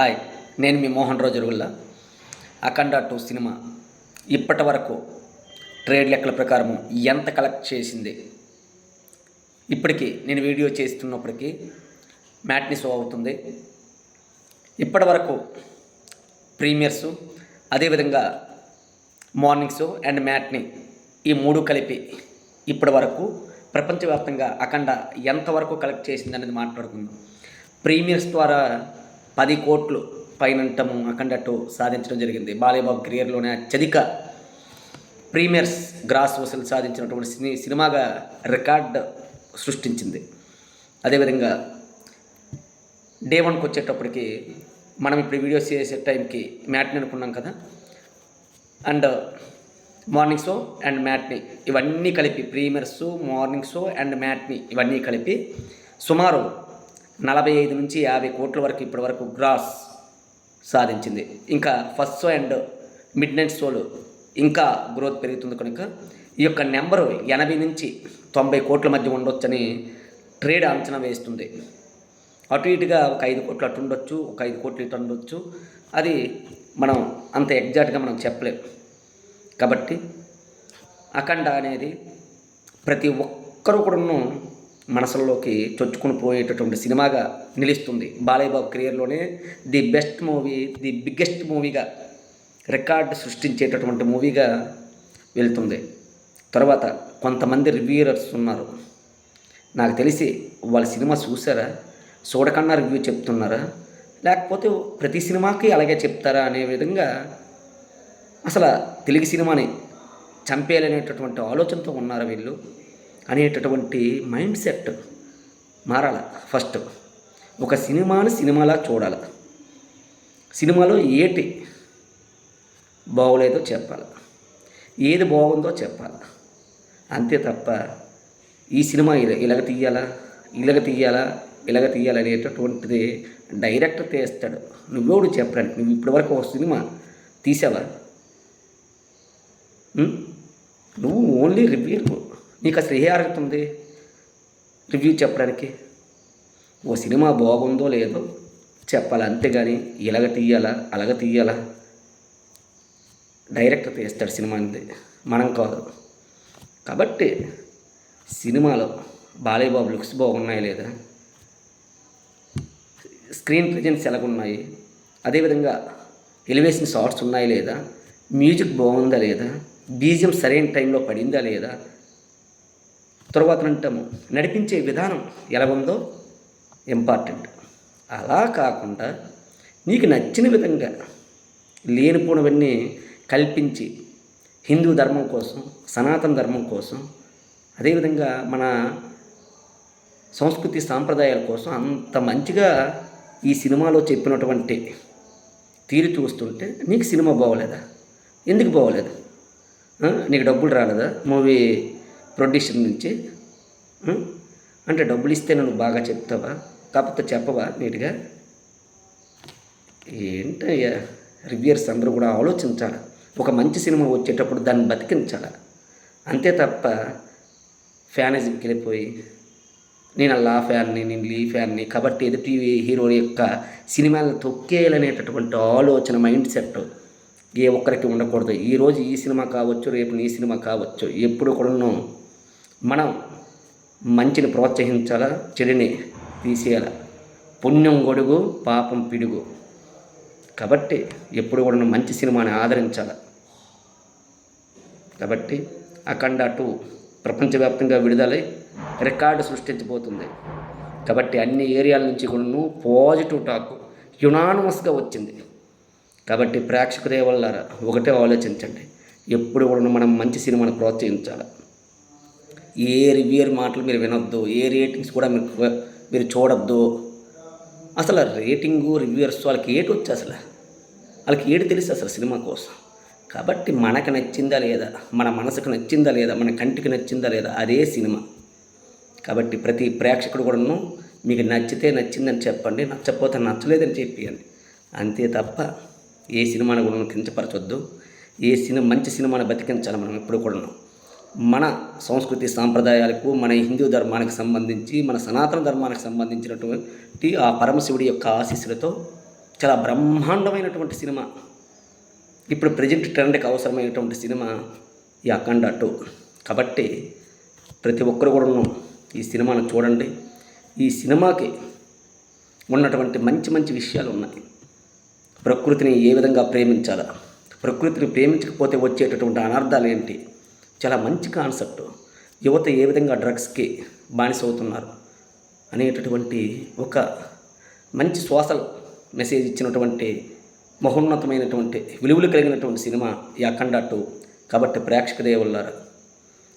Hi నేను మీ Mohan Rao Akhanda two cinema. ఇప్పటి వరకు ట్రేడ్ లెక్కల ప్రకారం ఎంత కలెక్ట్ చేసింది? ఇప్పటికీ నేను వీడియో చేస్తున్నప్పటికీ మ్యాట్ని షో అవుతుంది. ఇప్పటి వరకు ప్రీమియర్స్ అదేవిధంగా మార్నింగ్ షో అండ్ మ్యాట్ని ఈ మూడు కలిపి ఇప్పటి వరకు ప్రపంచవ్యాప్తంగా అఖండ ఎంతవరకు కలెక్ట్ చేసింది అనేది మాట్లాడుకుందాం. ప్రీమియర్స్ ద్వారా పది కోట్లు పైనంటము అఖండట్టు సాధించడం జరిగింది. బాలయ్యబాబు కెరియర్లోనే అత్యధిక ప్రీమియర్స్ గ్రాస్ వసూలు సాధించినటువంటి సినీ సినిమాగా రికార్డ్ సృష్టించింది. అదేవిధంగా డే వన్కి వచ్చేటప్పటికి మనం ఇప్పుడు వీడియోస్ చేసే టైంకి మ్యాట్ని అనుకున్నాం కదా? And morning show and matinee ఇవన్నీ కలిపి premieres morning show and matinee ఇవన్నీ కలిపి సుమారు నలభై ఐదు నుంచి యాభై కోట్ల వరకు ఇప్పటి వరకు గ్రాస్ సాధించింది. ఇంకా first show and midnight షోలు ఇంకా గ్రోత్ పెరుగుతుంది కనుక ఈ యొక్క నెంబరు ఎనభై నుంచి తొంభై కోట్ల మధ్య ఉండొచ్చని ట్రేడ్ అంచనా వేస్తుంది. అటు ఇటుగా ఒక ఐదు కోట్లు అటు ఉండొచ్చు ఒక ఐదు కోట్లు ఇటు ఉండొచ్చు. అది మనం అంత ఎగ్జాక్ట్గా మనం చెప్పలేం. కాబట్టి అఖండ అనేది ప్రతి ఒక్కరూ కూడాను మనసుల్లోకి చొచ్చుకుని పోయేటటువంటి సినిమాగా నిలుస్తుంది. Balayya Babu కెరియర్లోనే the best movie the biggest మూవీగా record సృష్టించేటటువంటి మూవీగా వెళ్తుంది. తర్వాత కొంతమంది రివ్యూరర్స్ ఉన్నారు. నాకు తెలిసి వాళ్ళ సినిమా చూసారా? చూడకన్నా రివ్యూ చెప్తున్నారా? లేకపోతే ప్రతి సినిమాకి అలాగే చెప్తారా అనే విధంగా అసలు తెలుగు సినిమాని చంపేయాలనేటటువంటి ఆలోచనతో ఉన్నారు వీళ్ళు. అనేటటువంటి మైండ్ సెట్ మారాల ఫస్ట్. ఒక సినిమాని సినిమాలా చూడాలి. సినిమాలో ఏటి బాగోలేదో చెప్పాలి. ఏది బాగుందో చెప్పాలి. అంతే తప్ప ఈ సినిమా ఇలా ఇలాగ తీయాలా? ఇలాగ తీయాలా? ఇలాగ తీయాలనేటటువంటిది డైరెక్టర్ తీస్తాడు. నువ్వెవడు చెప్పడానికి? నువ్వు ఇప్పటివరకు ఒక సినిమా తీసావా? నువ్వు ఓన్లీ రివ్యూ నీకు అసలు ఏ అర్హత ఉంది? రివ్యూ చెప్పడానికి. ఓ సినిమా బాగుందో లేదో చెప్పాలి అంతేగాని ఇలాగ తీయాలా అలాగ తీయాలా? డైరెక్టర్ తీస్తాడు సినిమా అంతే మనం కాదు. కాబట్టి సినిమాలో బాలయ్య బాబు లుక్స్ బాగున్నాయి లేదా? స్క్రీన్ ప్రజెన్స్ ఎలాగున్నాయి? అదేవిధంగా ఎలివేషన్ షార్ట్స్ ఉన్నాయి లేదా? మ్యూజిక్ బాగుందా లేదా? బీజియం సరైన టైంలో పడిందా లేదా? తర్వాత అంటాము నడిపించే విధానం ఎలా ఉందో ఇంపార్టెంట్. అలా కాకుండా నీకు నచ్చిన విధంగా లేనిపోనివన్నీ కల్పించి హిందూ ధర్మం కోసం సనాతన ధర్మం కోసం అదేవిధంగా మన సంస్కృతి సాంప్రదాయాల కోసం అంత మంచిగా ఈ సినిమాలో చెప్పినటువంటి తీరు చూస్తుంటే నీకు సినిమా బాగోలేదా? ఎందుకు బాగోలేదు? నీకు డబ్బులు రాలేదా? మూవీ ప్రొడ్యూసర్ నుంచి. అంటే డబ్బులు ఇస్తే నువ్వు బాగా చెప్తావా? కాకపోతే చెప్పవా నీట్గా? ఏంటయ్యా? రివ్యూర్స్ అందరూ కూడా ఆలోచించాలి. ఒక మంచి సినిమా వచ్చేటప్పుడు దాన్ని బతికించాలి. అంతే తప్ప ఫ్యానిజంకి వెళ్ళిపోయి నేను అలా ఫ్యాన్ని నేను లీ ఫ్యాన్ని కాబట్టి ఎదుటి హీరో యొక్క సినిమాలను తొక్కేయాలనేటటువంటి ఆలోచన మైండ్ సెట్ ఏ ఒక్కరికి ఉండకూడదు. ఈరోజు ఈ సినిమా కావచ్చు రేపు నీ సినిమా కావచ్చు ఎప్పుడు కూడాను మనం మంచిని ప్రోత్సహించాలా చెడుని తీసేయాల? పుణ్యం గొడుగు పాపం పిడుగు. కాబట్టి ఎప్పుడు కూడా మంచి సినిమాని ఆదరించాలి? కాబట్టి అఖండ టూ ప్రపంచవ్యాప్తంగా విడుదలై రికార్డు సృష్టించబోతుంది. కాబట్టి అన్ని ఏరియాల నుంచి కూడా పాజిటివ్ టాక్ యునానమస్గా వచ్చింది. కాబట్టి ప్రేక్షకులే వల్ల ఒకటే ఆలోచించండి. ఎప్పుడు కూడా మనం మంచి సినిమాను ప్రోత్సహించాలి? ఏ రివ్యూర్ మాటలు మీరు వినొద్దు ఏ రేటింగ్స్ కూడా మీరు మీరు చూడొద్దు. అసలు రేటింగు రివ్యూర్స్ వాళ్ళకి ఏటి వచ్చి అసలు? వాళ్ళకి ఏటి తెలుసు అసలు సినిమా కోసం? కాబట్టి మనకు నచ్చిందా లేదా? మన మనసుకు నచ్చిందా లేదా? మన కంటికి నచ్చిందా లేదా? అదే సినిమా. కాబట్టి ప్రతి ప్రేక్షకుడు కూడాను మీకు నచ్చితే నచ్చిందని చెప్పండి నచ్చకపోతే నచ్చలేదని చెప్పియండి. అంతే తప్ప ఏ సినిమాను కూడా కించపరచొద్దు. ఏ సినిమా మంచి సినిమాను బతికించాలి మనం ఎప్పుడు కూడాను. మన సంస్కృతి సాంప్రదాయాలకు మన హిందూ ధర్మానికి సంబంధించి మన సనాతన ధర్మానికి సంబంధించినటువంటి ఆ పరమశివుడి యొక్క ఆశీస్సులతో చాలా బ్రహ్మాండమైనటువంటి సినిమా ఇప్పుడు ప్రజెంట్ ట్రెండ్కి అవసరమైనటువంటి సినిమా ఈ అఖండ టూ. కాబట్టి ప్రతి ఒక్కరు కూడా ఈ సినిమాను చూడండి. ఈ సినిమాకి ఉన్నటువంటి మంచి మంచి విషయాలు ఉన్నాయి. ప్రకృతిని ఏ విధంగా ప్రేమించాలా? ప్రకృతిని ప్రేమించకపోతే వచ్చేటటువంటి అనర్థాలు ఏంటి? చాలా మంచి కాన్సెప్ట్. యువత ఏ విధంగా డ్రగ్స్కి బానిస అవుతున్నారు అనేటటువంటి ఒక మంచి సోషల్ మెసేజ్ ఇచ్చినటువంటి మహోన్నతమైనటువంటి విలువలు కలిగినటువంటి సినిమా ఈ అఖండ టూ కాబట్టి ప్రేక్షక దేవుళ్ళారు.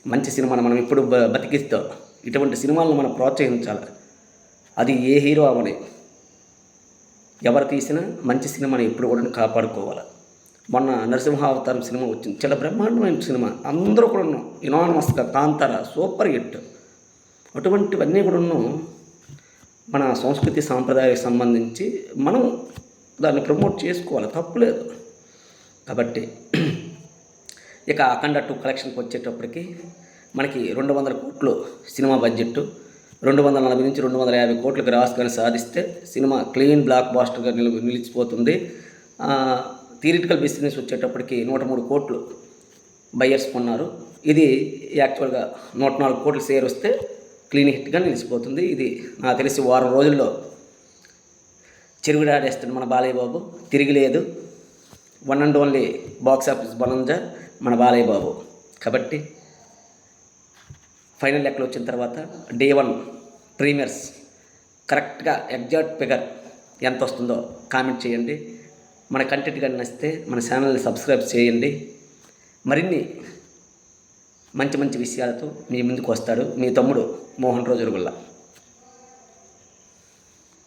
మంచి సినిమాను మనం ఇప్పుడు బ బతికిస్తాం. ఇటువంటి సినిమాలను మనం ప్రోత్సహించాలి? అది ఏ హీరో అవని? ఎవరు తీసినా మంచి సినిమాని ఎప్పుడు కూడా కాపాడుకోవాలి? మొన్న నరసింహావతారం సినిమా వచ్చింది. చాలా బ్రహ్మాండమైన సినిమా. అందరూ కూడా ఇనానమస్గా కాంతార సూపర్ హిట్. అటువంటివన్నీ కూడా మన సంస్కృతి సాంప్రదాయానికి సంబంధించి మనం దాన్ని ప్రమోట్ చేసుకోవాలి. తప్పులేదు కాబట్టి ఇక అఖండ టూ కలెక్షన్కి వచ్చేటప్పటికి మనకి రెండు వందల కోట్లు సినిమా బడ్జెట్ రెండు వందల నలభై నుంచి రెండు వందల యాభై కోట్లు గ్రాస్ కానీ సాధిస్తే సినిమా క్లీన్ బ్లాక్ బాస్టర్గా నిలిచిపోతుంది. థియరిటికల్ బిజినెస్ వచ్చేటప్పటికి నూట మూడు కోట్లు బయ్యర్స్ కొన్నారు. ఇది యాక్చువల్గా నూట నాలుగు కోట్లు షేర్ వస్తే క్లీన్ హిట్గా నిలిచిపోతుంది. ఇది నాకు తెలిసి వారం రోజుల్లో చెరుగుడాడేస్తుంది మన బాలయ్య బాబు. తిరిగి లేదు. One and only box office bonanza మన బాలయ్య బాబు. కాబట్టి ఫైనల్ లెక్కలు వచ్చిన తర్వాత డే వన్ ప్రీమియర్స్ కరెక్ట్గా ఎగ్జాక్ట్ ఫిగర్ ఎంత వస్తుందో కామెంట్ చేయండి. మన కంటెంట్ కానీ నచ్చితే మన ఛానల్ని సబ్స్క్రైబ్ చేయండి. మరిన్ని మంచి మంచి విషయాలతో మీ ముందుకు వస్తాడు మీ తమ్ముడు మోహన్ రోజు రోజుల